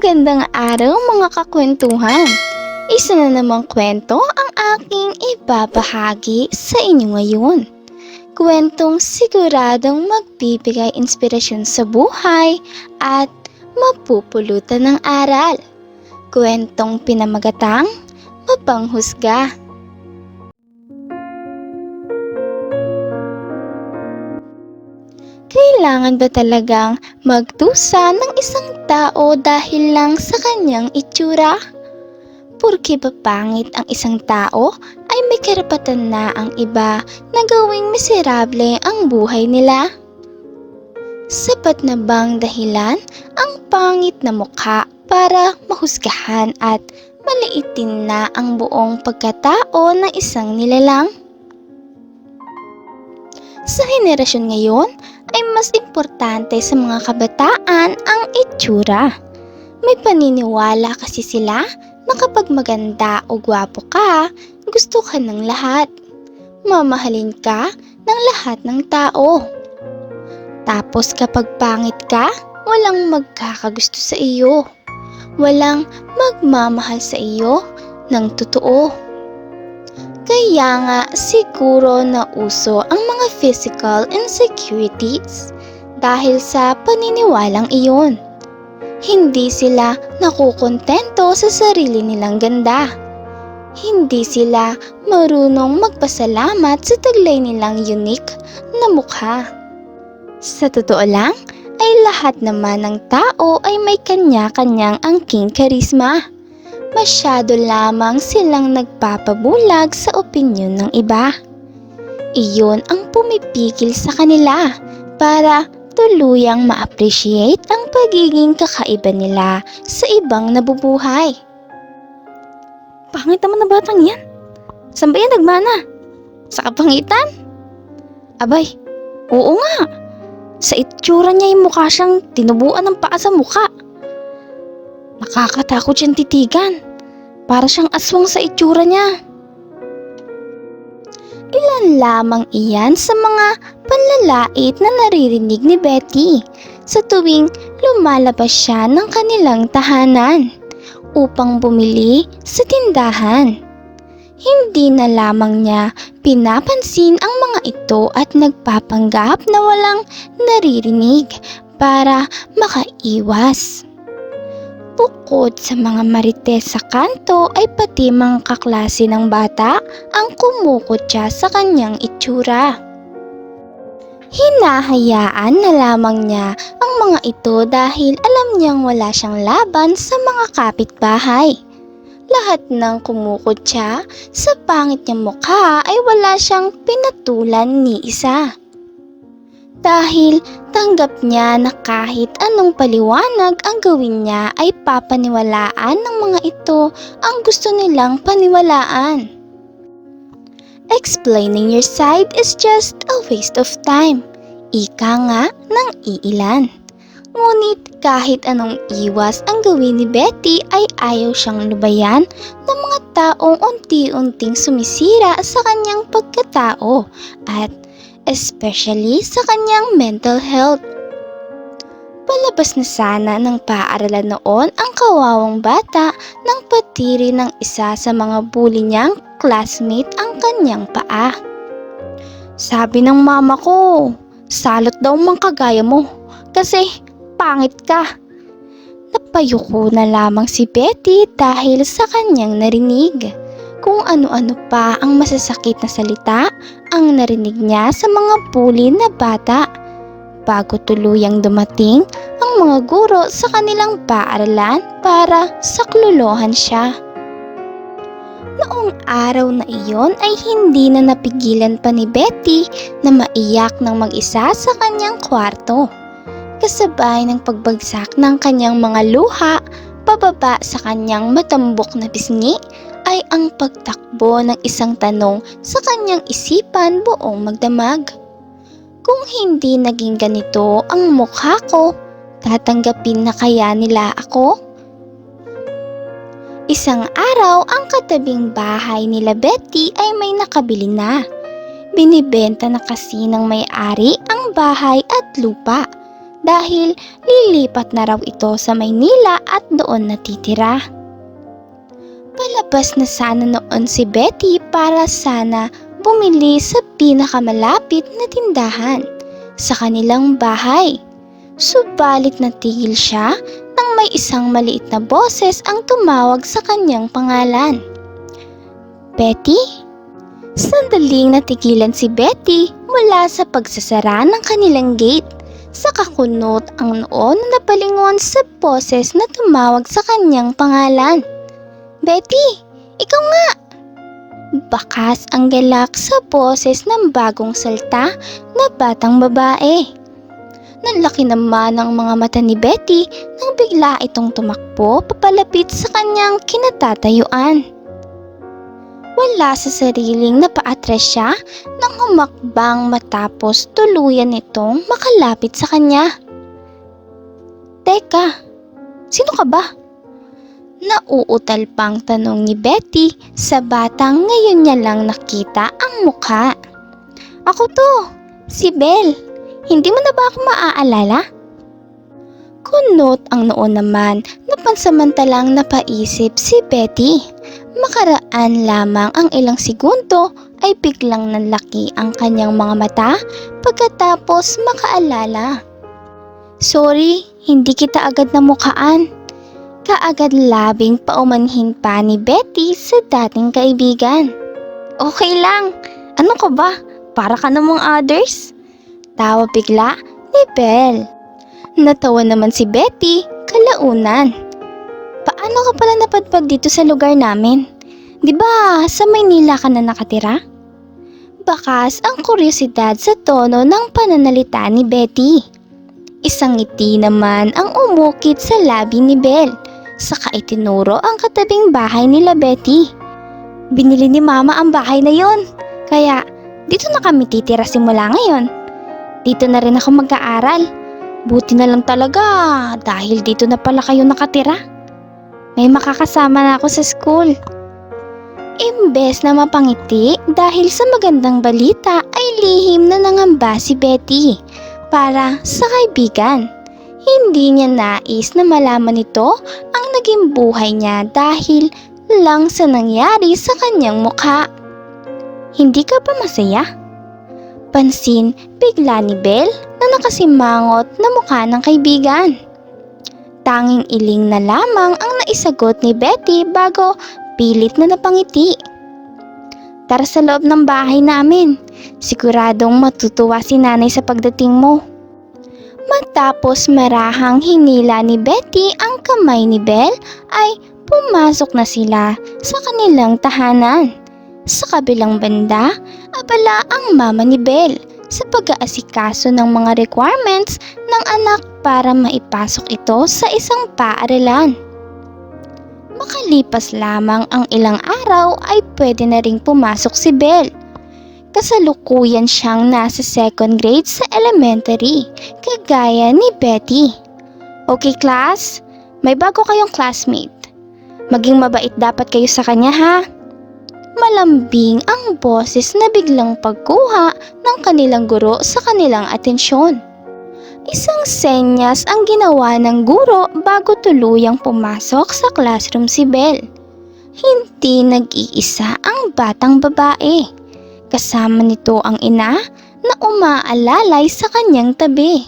Magandang araw mga kakwentuhan! Isa na namang kwento ang aking ibabahagi sa inyo ngayon. Kwentong siguradong magbibigay inspirasyon sa buhay at mapupulutan ng aral. Kwentong pinamagatang mapanghusga. Kailangan ba talagang magdusa ng isang tao dahil lang sa kanyang itsura? Porke ba pangit ang isang tao ay may karapatan na ang iba na gawing miserable ang buhay nila? Sapat na bang dahilan ang pangit na mukha para mahusgahan at maliitin na ang buong pagkatao ng isang nilalang? Sa henerasyon ngayon, ay mas importante sa mga kabataan ang itsura. May paniniwala kasi sila na kapag maganda o gwapo ka, gusto ka ng lahat. Mamahalin ka ng lahat ng tao. Tapos kapag pangit ka, walang magkakagusto sa iyo. Walang magmamahal sa iyo ng totoo. Kaya nga siguro na uso ang mga physical insecurities dahil sa paniniwalang iyon. Hindi sila nakukontento sa sarili nilang ganda. Hindi sila marunong magpasalamat sa taglay nilang unique na mukha. Sa totoo lang, ay lahat naman ng tao ay may kanya-kanyang angking karisma masyado lamang silang nagpapabulag sa opinyon ng iba. Iyon ang pumipigil sa kanila para tuluyang ma-appreciate ang pagiging kakaiba nila sa ibang nabubuhay. Pangit naman na batang yan. Saan ba yan nagmana? Sa kapangitan? Abay, oo nga. Sa itsura niya yung mukha siyang tinubuan ng paa sa mukha. Nakakatakot siyang titigan. Para siyang aswang sa itsura niya. Ilan lamang iyan sa mga panlalait na naririnig ni Betty sa tuwing lumalabas siya ng kanilang tahanan upang bumili sa tindahan. Hindi na lamang niya pinapansin ang mga ito at nagpapanggap na walang naririnig para makaiwas. Bukod sa mga marites sa kanto ay pati mga kaklase ng bata ang kumukutya sa kanyang itsura. Hinahayaan na lamang niya ang mga ito dahil alam niyang wala siyang laban sa mga kapitbahay. Lahat ng kumukutya sa pangit niyang mukha ay wala siyang pinatulan ni isa dahil tanggap niya na kahit anong paliwanag ang gawin niya ay papaniwalaan ng mga ito ang gusto nilang paniwalaan. Explaining your side is just a waste of time. Ika nga ng iilan. Ngunit kahit anong iwas ang gawin ni Betty ay ayaw siyang lubayan ng mga taong unti-unting sumisira sa kanyang pagkatao at especially sa kanyang mental health. Palabas na sana ng paaralan noon ang kawawang bata nang patiri ng isa sa mga bully niyang classmate ang kanyang paa. Sabi ng mama ko, salot daw mang kagaya mo kasi pangit ka. Napayuko na lamang si Betty dahil sa kanyang narinig kung ano-ano pa ang masasakit na salita ang narinig niya sa mga bully na bata bago tuluyang dumating ang mga guro sa kanilang paaralan para saklolohan siya. Noong araw na iyon ay hindi na napigilan pa ni Betty na maiyak ng mag-isa sa kanyang kwarto. Kasabay ng pagbagsak ng kanyang mga luha pababa sa kanyang matambok na pisngi ay ang pagtakbo ng isang tanong sa kanyang isipan buong magdamag. Kung hindi naging ganito ang mukha ko, tatanggapin na kaya nila ako? Isang araw, ang katabing bahay nila Betty ay may nakabili na. Binibenta na kasi ng may-ari ang bahay at lupa dahil lilipat na raw ito sa Maynila at doon natitira. Palabas na sana noon si Betty para sana bumili sa pinakamalapit na tindahan sa kanilang bahay. Subalit natigil siya nang may isang maliit na boses ang tumawag sa kanyang pangalan. Betty? Sandaling natigilan si Betty mula sa pagsasara ng kanilang gate. Sa kakunot ang noon na napalingon sa boses na tumawag sa kanyang pangalan. Betty, ikaw nga! Bakas ang galak sa boses ng bagong salta na batang babae. Nanlaki naman ang mga mata ni Betty nang bigla itong tumakbo papalapit sa kanyang kinatatayuan. Wala sa sariling napaatres siya nang humakbang matapos tuluyan itong makalapit sa kanya. Teka, sino ka ba? Nauutal pang tanong ni Betty sa batang ngayon niya lang nakita ang mukha. Ako to, si Belle. Hindi mo na ba ako maaalala? Kunot ang noon naman na pansamantalang napaisip si Betty. Makaraan lamang ang ilang segundo ay biglang nanlaki ang kanyang mga mata pagkatapos makaalala. Sorry, hindi kita agad namukaan. Kaagad labing paumanhin pa ni Betty sa dating kaibigan. Okay lang, ano ka ba? Para ka namang others? Tawa bigla ni Belle. Natawa naman si Betty kalaunan. Paano ka pala napadpad dito sa lugar namin? Di ba sa Maynila ka na nakatira? Bakas ang kuryosidad sa tono ng pananalita ni Betty. Isang ngiti naman ang umukit sa labi ni Belle, saka itinuro ang katabing bahay nila Betty. Binili ni Mama ang bahay na yon, kaya dito na kami titira simula ngayon. Dito na rin ako mag-aaral. Buti na lang talaga dahil dito na pala kayo nakatira. May makakasama na ako sa school. Imbes na mapangiti dahil sa magandang balita ay lihim na nangamba si Betty para sa kaibigan. Hindi niya nais na malaman nito ang naging buhay niya dahil lang sa nangyari sa kanyang mukha. Hindi ka ba masaya? Pansin bigla ni Belle na nakasimangot na mukha ng kaibigan. Tanging iling na lamang ang naisagot ni Betty bago pilit na napangiti. Tara sa loob ng bahay namin. Siguradong matutuwa si nanay sa pagdating mo. Matapos marahang hinila ni Betty ang kamay ni Belle ay pumasok na sila sa kanilang tahanan. Sa kabilang banda, abala ang mama ni Belle sa pag-aasikaso ng mga requirements ng anak para maipasok ito sa isang paaralan. Makalipas lamang ang ilang araw ay pwede na ring pumasok si Belle. Kasalukuyan siyang nasa second grade sa elementary, kagaya ni Betty. Okay class, may bago kayong classmate. Maging mabait dapat kayo sa kanya ha. Malambing ang boses na biglang pagkuha ng kanilang guro sa kanilang atensyon. Isang senyas ang ginawa ng guro bago tuluyang pumasok sa classroom si Belle. Hindi nag-iisa ang batang babae. Kasama nito ang ina na umaalalay sa kanyang tabi.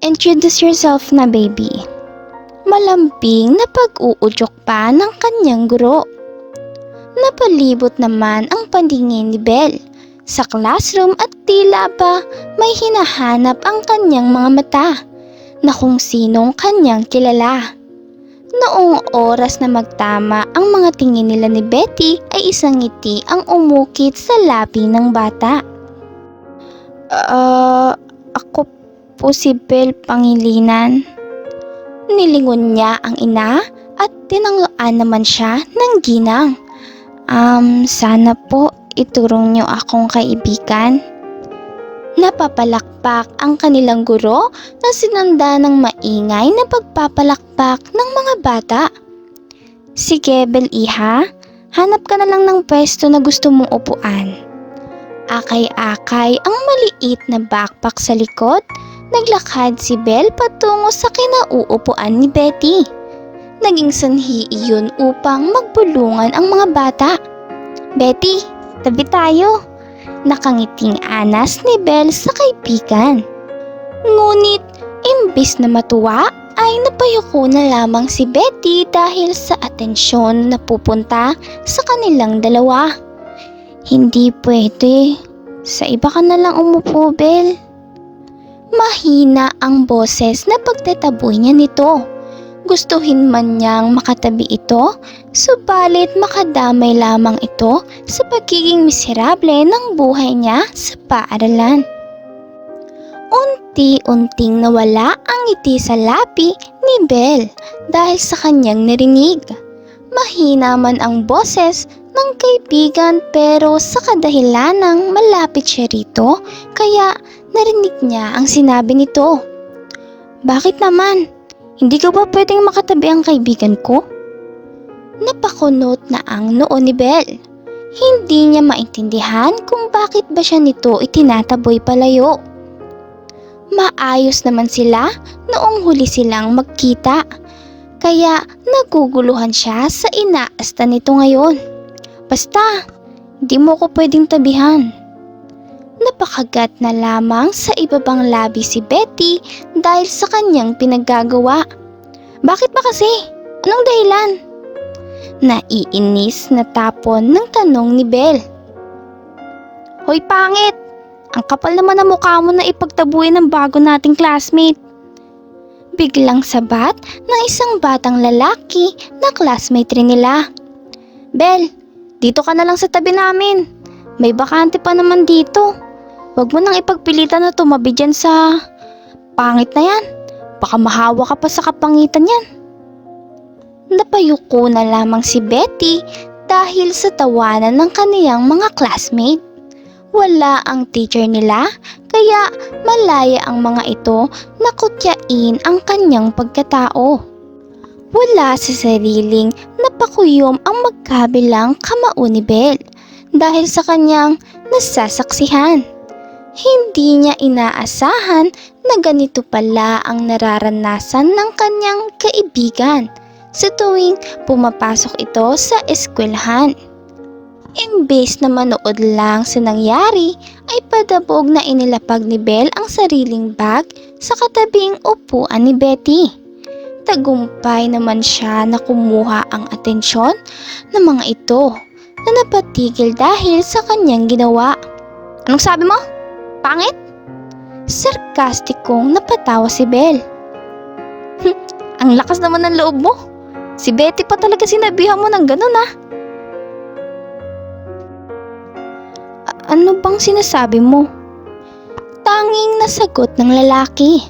Introduce yourself na baby. Malambing na pag-uudyok pa ng kanyang guro. Napalibot naman ang paningin ni Belle sa classroom at tila ba may hinahanap ang kanyang mga mata na kung sinong kanyang kilala. Noong oras na magtama ang mga tingin nila ni Betty ay isang ngiti ang umukit sa labi ng bata. Ah, ako po si Belle Pangilinan. Nilingon niya ang ina at tinanguan naman siya ng ginang. Um, sana po iturong niyo akong kaibigan. Napapalakpak ang kanilang guro na sinanda ng maingay na pagpapalakpak ng mga bata. Sige, Bel Iha, hanap ka na lang ng pwesto na gusto mong upuan. Akay-akay ang maliit na backpack sa likod naglakad si Belle patungo sa kinauupuan ni Betty. Naging sanhi iyon upang magbulungan ang mga bata. Betty, tabi tayo. Nakangiting anas ni Belle sa kaibigan. Ngunit, imbis na matuwa, ay napayuko na lamang si Betty dahil sa atensyon na pupunta sa kanilang dalawa. Hindi pwede. Sa iba ka na lang umupo, Belle. Mahina ang boses na pagtataboy niya nito. Gustuhin man niyang makatabi ito, subalit makadamay lamang ito sa pagiging miserable ng buhay niya sa paaralan. Unti-unting nawala ang ngiti sa lapi ni Belle dahil sa kanyang narinig. Mahina man ang boses ng kaibigan pero sa kadahilan ng malapit siya rito kaya narinig niya ang sinabi nito. Bakit naman? Hindi ka ba pwedeng makatabi ang kaibigan ko? Napakunot na ang noo ni Belle. Hindi niya maintindihan kung bakit ba siya nito itinataboy palayo. Maayos naman sila noong huli silang magkita. Kaya naguguluhan siya sa inaasta nito ngayon. Basta, hindi mo ko pwedeng tabihan. Napakagat na lamang sa ibabang labi si Betty dahil sa kanyang pinaggagawa. Bakit ba kasi? Anong dahilan? Naiinis na tapon ng tanong ni Belle. Hoy pangit! Ang kapal naman ng mukha mo na ipagtabuhin ng bago nating classmate. Biglang sabat ng isang batang lalaki na classmate rin nila. Bel, dito ka na lang sa tabi namin. May bakante pa naman dito. Huwag mo nang ipagpilitan na tumabi dyan sa... Pangit na yan. Baka mahawa ka pa sa kapangitan yan. Napayuko na lamang si Betty dahil sa tawanan ng kaniyang mga classmate. Wala ang teacher nila kaya malaya ang mga ito na kutyain ang kanyang pagkatao. Wala sa sariling napakuyom ang magkabilang kamao ni Belle dahil sa kanyang nasasaksihan. Hindi niya inaasahan na ganito pala ang nararanasan ng kanyang kaibigan sa tuwing pumapasok ito sa eskwelahan. Imbes na manood lang sa nangyari, ay padabog na inilapag ni Belle ang sariling bag sa katabing upuan ni Betty. Tagumpay naman siya na kumuha ang atensyon ng mga ito na napatigil dahil sa kanyang ginawa. Anong sabi mo? Pangit? Sarkastikong napatawa si Belle. "Hmm, ang lakas naman ng loob mo. Si Betty pa talaga sinabihan mo ng ganun ah. Ano bang sinasabi mo? Tanging nasagot ng lalaki.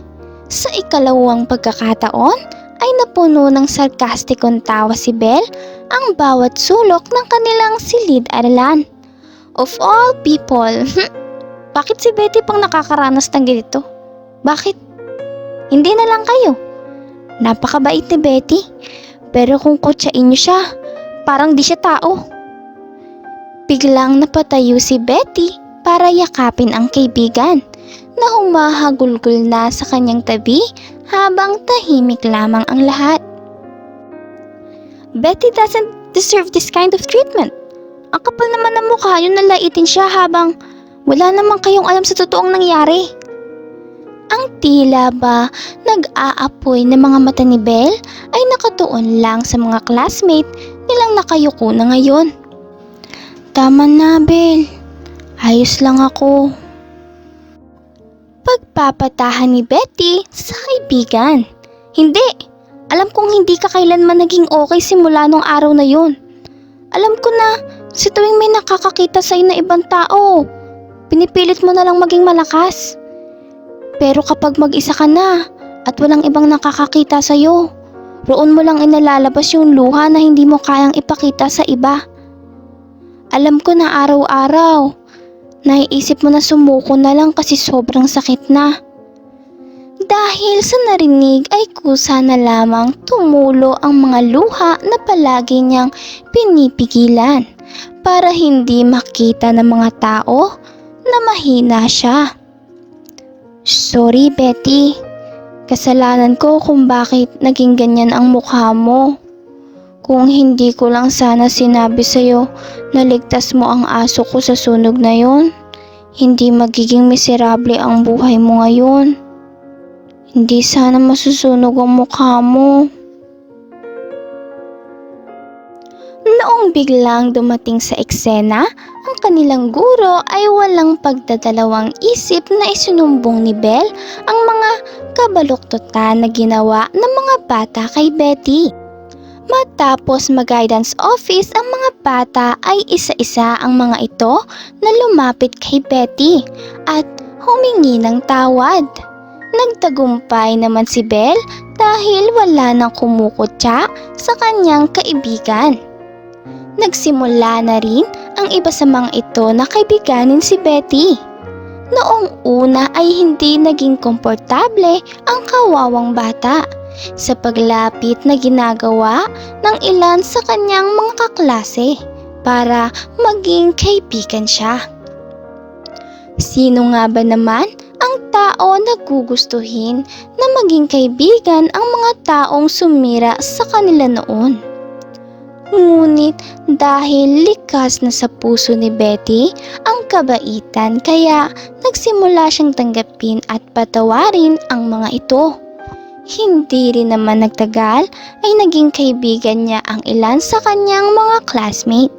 Sa ikalawang pagkakataon ay napuno ng sarkastikong tawa si Belle ang bawat sulok ng kanilang silid-aralan. Of all people, bakit si Betty pang nakakaranas ng ganito? Bakit? Hindi na lang kayo. Napakabait ni Betty. Pero kung kutsain niyo siya, parang di siya tao. Biglang napatayo si Betty para yakapin ang kaibigan na humahagulgol na sa kanyang tabi habang tahimik lamang ang lahat. Betty doesn't deserve this kind of treatment. Ang kapal naman ng mukha yun nalaitin siya habang wala namang kayong alam sa totoong nangyari. Ang tila ba nag-aapoy ng mga mata ni Belle ay nakatuon lang sa mga classmate nilang nakayuko na ngayon. Tama na, Bel. Ayos lang ako. Pagpapatahan ni Betty sa kaibigan. Hindi. Alam kong hindi ka kailanman naging okay simula nung araw na yun. Alam ko na, sa tuwing may nakakakita sa'yo na ibang tao, pinipilit mo na lang maging malakas. Pero kapag mag-isa ka na at walang ibang nakakakita sa'yo, roon mo lang inalalabas yung luha na hindi mo kayang ipakita sa iba. Alam ko na araw-araw, naiisip mo na sumuko na lang kasi sobrang sakit na. Dahil sa narinig ay kusa na lamang tumulo ang mga luha na palagi niyang pinipigilan para hindi makita ng mga tao na mahina siya. Sorry, Betty. Kasalanan ko kung bakit naging ganyan ang mukha mo. Kung hindi ko lang sana sinabi sa'yo na ligtas mo ang aso ko sa sunog na yon, hindi magiging miserable ang buhay mo ngayon. Hindi sana masusunog ang mukha mo. Noong biglang dumating sa eksena, ang kanilang guro ay walang pagdadalawang isip na isinumbong ni Belle ang mga kabaluktutan na ginawa ng mga bata kay Betty. Matapos mag-guidance office ang mga bata ay isa-isa ang mga ito na lumapit kay Betty at humingi ng tawad. Nagtagumpay naman si Belle dahil wala nang kumukutya sa kanyang kaibigan. Nagsimula na rin ang iba sa mga ito na kaibiganin si Betty. Noong una ay hindi naging komportable ang kawawang bata sa paglapit na ginagawa ng ilan sa kanyang mga kaklase para maging kaibigan siya. Sino nga ba naman ang tao na gugustuhin na maging kaibigan ang mga taong sumira sa kanila noon? Ngunit dahil likas na sa puso ni Betty ang kabaitan kaya nagsimula siyang tanggapin at patawarin ang mga ito. Hindi rin naman nagtagal ay naging kaibigan niya ang ilan sa kanyang mga classmate.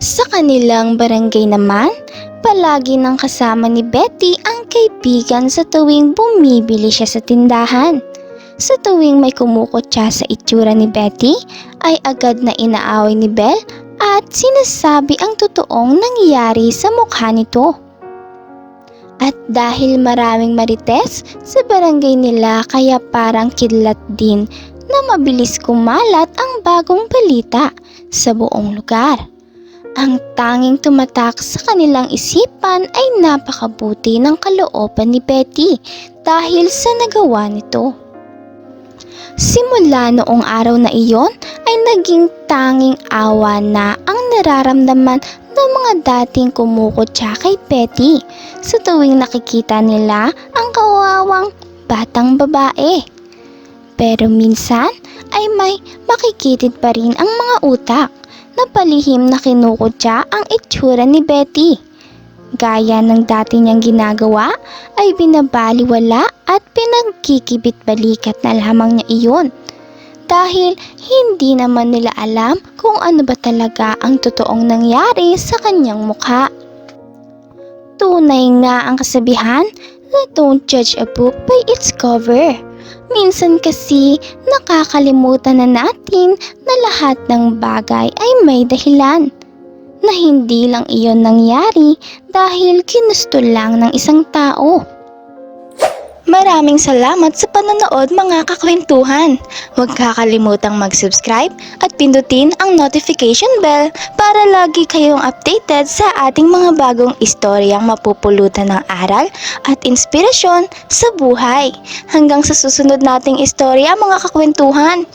Sa kanilang barangay naman, palagi nang kasama ni Betty ang kaibigan sa tuwing bumibili siya sa tindahan. Sa tuwing may kumukutya sa itsura ni Betty, ay agad na inaaway ni Belle at sinasabi ang totoong nangyari sa mukha nito. At dahil maraming marites sa barangay nila kaya parang kidlat din na mabilis kumalat ang bagong balita sa buong lugar. Ang tanging tumatak sa kanilang isipan ay napakabuti ng kalooban ni Betty dahil sa nagawa nito. Simula noong araw na iyon ay naging tanging awa na ang nararamdaman ng mga dating kumukutya kay Betty sa tuwing nakikita nila ang kawawang batang babae. Pero minsan ay may makikitid pa rin ang mga utak na palihim na kinukutya ang itsura ni Betty. Gaya ng dati niyang ginagawa ay binabaliwala at pinagkikibit balikat na lamang niya iyon. Dahil hindi naman nila alam kung ano ba talaga ang totoong nangyari sa kanyang mukha. Tunay nga ang kasabihan na don't judge a book by its cover. Minsan kasi nakakalimutan na natin na lahat ng bagay ay may dahilan. Na hindi lang iyon nangyari dahil kinusto lang ng isang tao. Maraming salamat sa panonood mga kakwentuhan. Huwag kakalimutang mag-subscribe at pindutin ang notification bell para lagi kayong updated sa ating mga bagong istoryang mapupulutan ng aral at inspirasyon sa buhay. Hanggang sa susunod nating istorya mga kakwentuhan.